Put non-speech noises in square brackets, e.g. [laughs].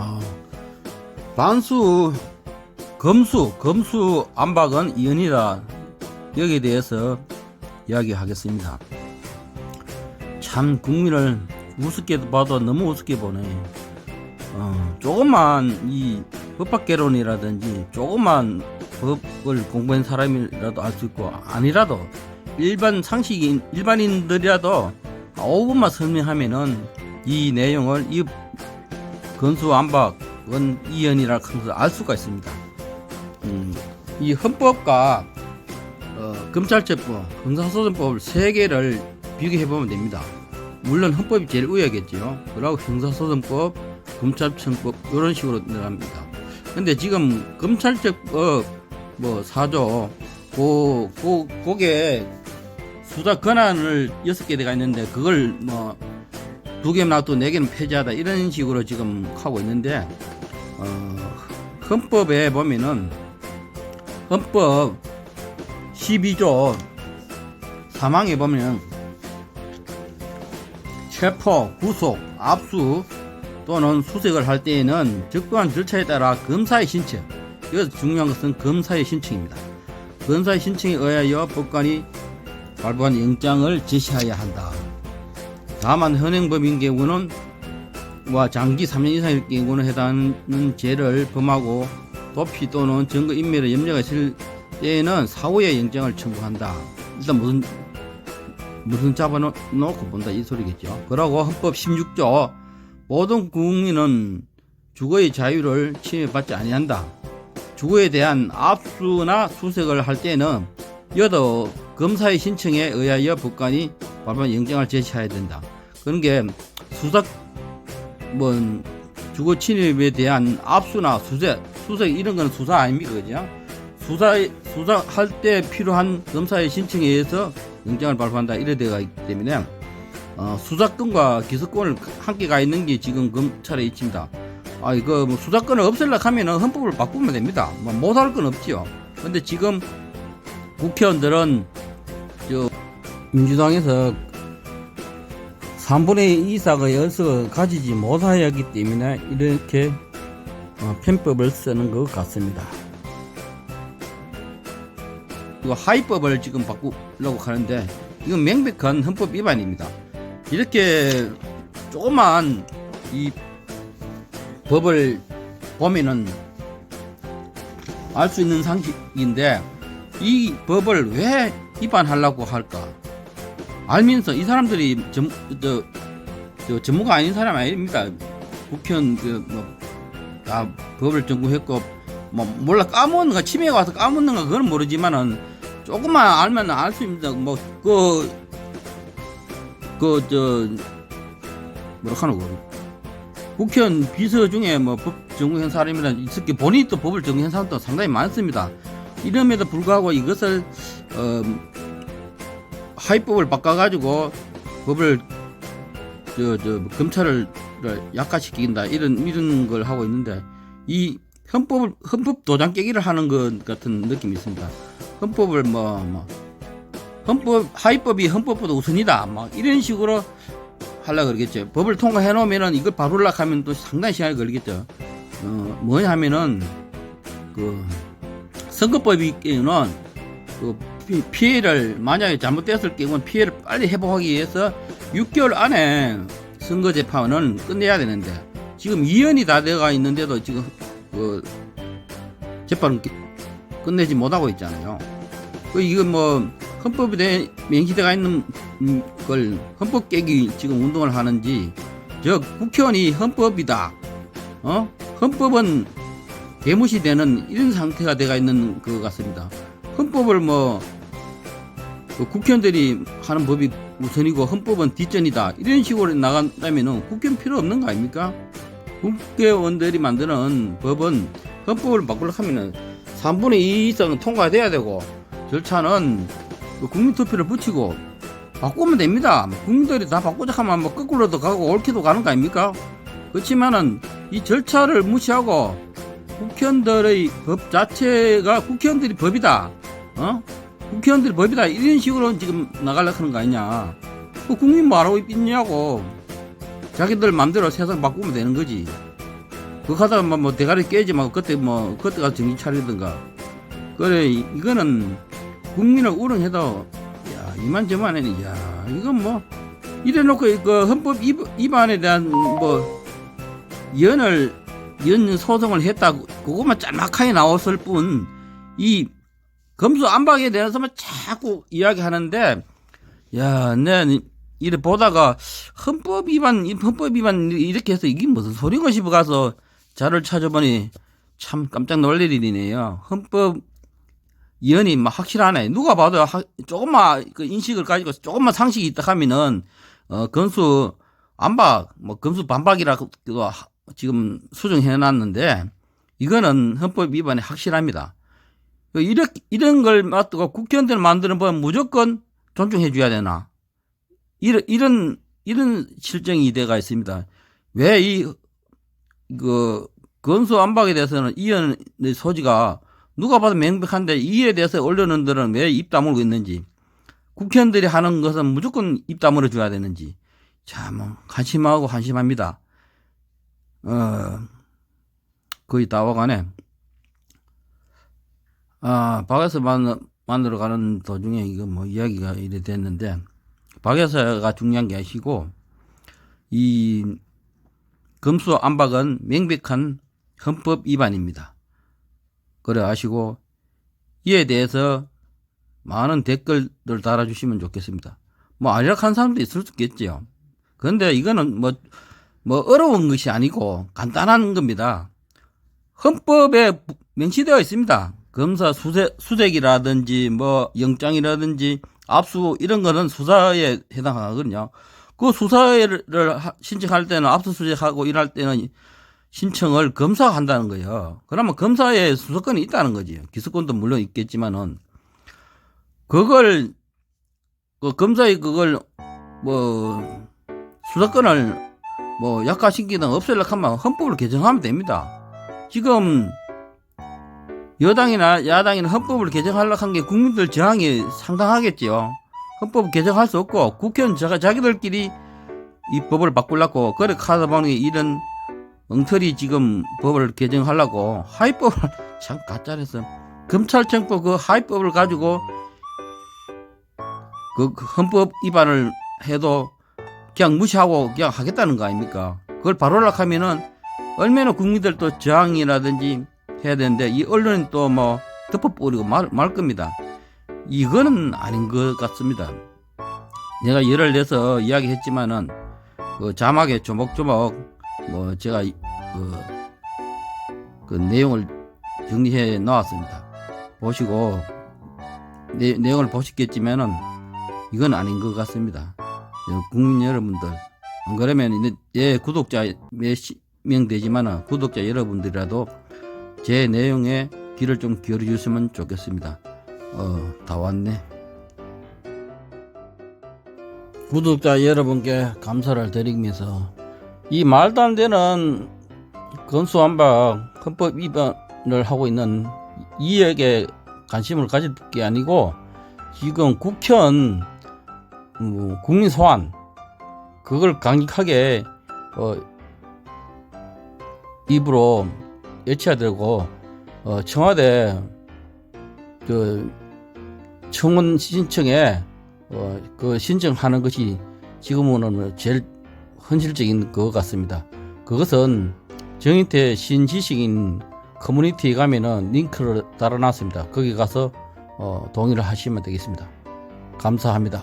아, 반수 검수 검수 안박은 이연이다 여기에 대해서 이야기하겠습니다. 참 국민을 우습게 봐도 너무 우습게 보네. 어, 조금만 이 법학개론이라든지 조금만 법을 공부한 사람이라도 알 수 있고 아니라도 일반 상식인 일반인들이라도 5분만 설명하면은 이 내용을 이 건수 안박은 이연이라 하면서 알 수가 있습니다. 음, 이 헌법과 어, 검찰제법, 형사소송법을 세 개를 비교해 보면 됩니다. 물론 헌법이 제일 우회겠지요. 그리고 형사소송법, 검찰청법 이런 식으로 들어갑니다. 근데 지금 검찰청법 뭐 4조 고, 고, 고게 수사 권한을 여섯 개 돼가 있는데 그걸 뭐 두 개는 놔두고 네 개는 폐지하다 이런 식으로 지금 하고 있는데 어, 헌법에 보면은 헌법 12조 사망에 보면 체포, 구속, 압수 또는 수색을 할 때에는 적법한 절차에 따라 검사의 신청 여기서 중요한 것은 검사의 신청입니다. 검사의 신청에 의하여 법관이 발부한 영장을 제시하여야 한다. 다만 현행법인 경우는 와 장기 3년 이상일 경우는 해당하는 죄를 범하고 도피 또는 증거 인멸의 염려가 있을 때에는 사후에 영장을 청구한다. 일단 무슨 무슨 잡아놓고 본다 이 소리겠죠. 그러고 헌법 16조 모든 국민은 주거의 자유를 침해받지 아니한다. 주거에 대한 압수나 수색을 할 때는 여도 검사의 신청에 의하여 법관이 발부한 영장을 제시해야 된다. 그런 게 수사 뭐 주거 침입에 대한 압수나 수색, 수색 이런 거는 수사 아닙니까, 그죠? 수사 수사할 때 필요한 검사의 신청에 의해서 영장을 발부한다 이래 되어 있기 때문에 어, 수사권과 기소권을 함께 가 있는 게 지금 검찰에 있습니다. 아 이거 뭐 수사권을 없애려 하면은 헌법을 바꾸면 됩니다. 뭐 못할 건 없지요. 근데 지금 국회의원들은 저 민주당에서 3분의 2 이상의 연석을 가지지 못하여 하기 때문에 이렇게 어, 편법을 쓰는 것 같습니다. 이거 하위법을 지금 바꾸려고 하는데 이건 명백한 헌법 위반입니다. 이렇게 조그만 이 법을 보면은 알 수 있는 상식인데 이 법을 왜 위반하려고 할까? 알면서 이 사람들이 전, 저, 저 전문가 아닌 사람 아닙니까? 국회의원 그뭐다 법을 전공했고 뭐 몰라 까먹는 거 치매가 와서 까먹는 거 그건 모르지만은 조금만 알면 알 수 있습니다. 뭐 그 그 저 뭐라 하노 그 국회의원 비서 중에 뭐 법 전공한 사람이라 있을게 본인이 또 법을 전공한 사람도 상당히 많습니다. 이름에도 불구하고 이것을 어 하위법을 바꿔가지고 법을 저 저 검찰을 약화시킨다 이런 이런 걸 하고 있는데 이 헌법을 헌법 도장 깨기를 하는 것 같은 느낌이 있습니다. 헌법을 뭐, 뭐 헌법 하위법이 헌법보다 우선이다 뭐 이런 식으로 하려 그러겠죠. 법을 통과해 놓으면은 이걸 바로락 하면 또 상당히 시간이 걸리겠죠. 어 뭐냐 하면은 그 선거법이 경우는 그 피- 피해를 만약에 잘못됐을 경우는 피해를 빨리 회복하기 위해서 6개월 안에 선거 재판은 끝내야 되는데 지금 2년이 다 돼가 있는데도 지금 그 재판을 끝- 끝내지 못하고 있잖아요. 그 이건 뭐 헌법에 대해 명시되어 있는 음, 걸 헌법 깨기 지금 운동을 하는지 저 국회의원이 헌법이다. 어? 헌법은 개무시되는 이런 상태가 돼가 있는 것 같습니다. 헌법을 뭐그 국회의원들이 하는 법이 우선이고 헌법은 뒷전이다 이런 식으로 나간다면은 국회의원 필요 없는 거 아닙니까? 국회의원들이 만드는 법은 헌법을 바꾸려 하면은 3분의 2 이상은 통과돼야 되고 절차는 그 국민투표를 붙이고 바꾸면 됩니다. 국민들이 다 바꾸자 하면 뭐 거꾸로도 가고 옳게도 가는 거 아닙니까? 그렇지만은 이 절차를 무시하고 국회의원들의 법 자체가 국회의원들이 법이다. 어? 국회의원들이 법이다. 이런 식으로 지금 나가려고 하는 거 아니냐. 그 국민 뭐하고 있냐고. 자기들 맘대로 세상 바꾸면 되는 거지. 그거 하다가 뭐, 뭐 대가리 깨지 말고 그때 뭐 그때 가서 정신 차리든가 그래 이- 이거는 국민을 우롱해도 야 이만저만해 야 이건 뭐 이래놓고 그 헌법 위- 위반에 대한 뭐 연을 연 소송을 했다 그것만 짤막하게 나왔을 뿐이 검수 안박에 대해서만 자꾸 이야기하는데 야, 내 이래 보다가 헌법 위반, 이 헌법 위반 이렇게 해서 이게 무슨 소리가 싶어 가서 자를 찾아보니 참 깜짝 놀랄 일이네요. 헌법 위원이 막 확실하네. 누가 봐도 하- 조금만 그 인식을 가지고 조금만 상식이 있다 하면은 어 건수 안박, 뭐 건수 반박이라고 하- 지금 수정해 놨는데 이거는 헌법 위반이 확실합니다. 그 이런 이런 걸 맞고 국회의원들 만드는 법 무조건 존중해 줘야 되나? 이런 이런 이런 실정이 이대가 있습니다. 왜 이 그 건수 안박에 대해서는 이연의 소지가 누가 봐도 명백한데 이에 대해서 언론들은 왜 입 다물고 있는지 국회의원들이 하는 것은 무조건 입 다물어 줘야 되는지 참 한심하고 한심합니다. 어 거의 다 와가네. 아 박에서 만 만들어 가는 도중에 이거 뭐 이야기가 이래 됐는데 박여사가 중요한 게 아니고 이 금수 안박은 명백한 헌법 위반입니다. 그래 아시고 이에 대해서 많은 댓글들 달아주시면 좋겠습니다. 뭐 아리락한 사람도 있을 수 있겠지요. 그런데 이거는 뭐, 뭐 어려운 것이 아니고 간단한 겁니다. 헌법에 명시되어 있습니다. 검사 수색, 수색이라든지 뭐 영장이라든지 압수 이런 거는 수사에 해당하거든요. 그 수사를 하- 신청할 때는 압수수색하고 일할 때는 신청을 검사가 한다는 거예요. 그러면 검사에 수사권이 있다는 거지. 기소권도 물론 있겠지만은 그걸 그 검사의 그걸 뭐 수사권을 뭐 약화시키든 없애려고 하면 헌법을 개정하면 됩니다. 지금 여당이나 야당이나 헌법을 개정하려고 한 게 국민들 저항이 상당하겠지요. 헌법 개정할 수 없고 국회의원 자가 자기들끼리 이 법을 바꾸려고 그래 하다 보니 이런 엉터리 지금 법을 개정하려고 하위법을 [laughs] 참 가짜라서 검찰청법 그 하위법을 가지고 그 헌법 위반을 해도 그냥 무시하고 그냥 하겠다는 거 아닙니까? 그걸 바로 락 하면은 얼마나 국민들 또 저항이라든지 해야 되는데 이 언론은 또 뭐 덮어버리고 말, 말 겁니다. 이거는 아닌 것 같습니다. 내가 예를 들어서 이야기했지만은 그 자막에 조목조목 뭐 제가 이- 그, 그 내용을 정리해 놓았습니다. 보시고 내, 내용을 보셨겠지만은 이건 아닌 것 같습니다. 어, 국민 여러분들 안 그러면 이제 예 구독자 몇십 명 되지만은 구독자 여러분들이라도 제 내용에 귀를 좀 기울여 주시면 좋겠습니다. 어, 다 왔네. 구독자 여러분께 감사를 드리면서 이 말도 안 되는 건수안박 헌법 위반을 하고 있는 이에게 관심을 가질 게 아니고 지금 국현 뭐 국민 소환 그걸 강력하게 어, 입으로 되고 어, 청와대 그 청원 신청에 어, 그 신청하는 것이 지금은 제일 현실적인 것 같습니다. 그것은 정인태 신지식인 커뮤니티에 가면은 링크를 달아놨습니다. 거기 가서 어, 동의를 하시면 되겠습니다. 감사합니다.